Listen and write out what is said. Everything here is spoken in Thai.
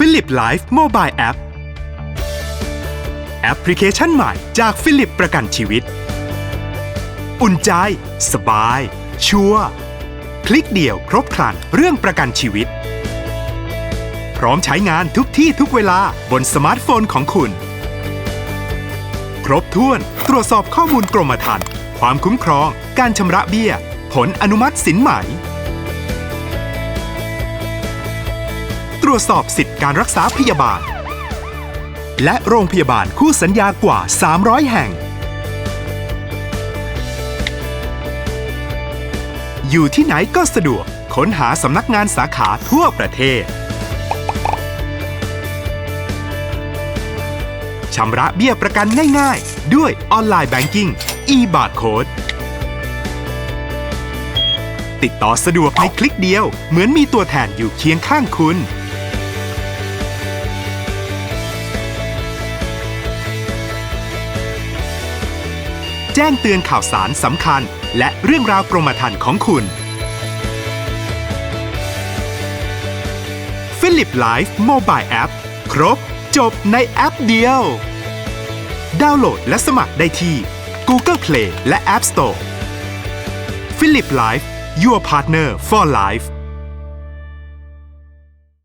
Philip Life Mobile App แอปพลิเคชันใหม่จากฟิลิปประกันชีวิต อุ่นใจ สบาย ชัวร์คลิกเดียวครบครันเรื่องประกันชีวิต พร้อมใช้งานทุกที่ทุกเวลาบนสมาร์ทโฟนของคุณ ครบถ้วนตรวจสอบข้อมูลกรมธรรม์ความคุ้มครอง การชำระเบี้ย ผลอนุมัติสินไหม รวจสอบสิทธิการรักษาพยาบาล และโรงพยาบาลคู่สัญญากว่า 300 แห่ง อยู่ที่ไหนก็สะดวกค้นหาสำนักงานสาขาทั่วประเทศชำระเบี้ยประกันง่ายๆ ด้วยออนไลน์แบงกิ้ง e-barcode ติดต่อสะดวกในคลิกเดียว เหมือนมีตัวแทนอยู่เคียงข้างคุณ แจ้งเตือนข่าวสารสำคัญ และเรื่องราวกรมธรรม์ของคุณ Philip Life Mobile App ครบ จบในแอปเดียว ดาวน์โหลดและสมัครได้ที่ Google Play และ App Store Philip Life Your Partner for Life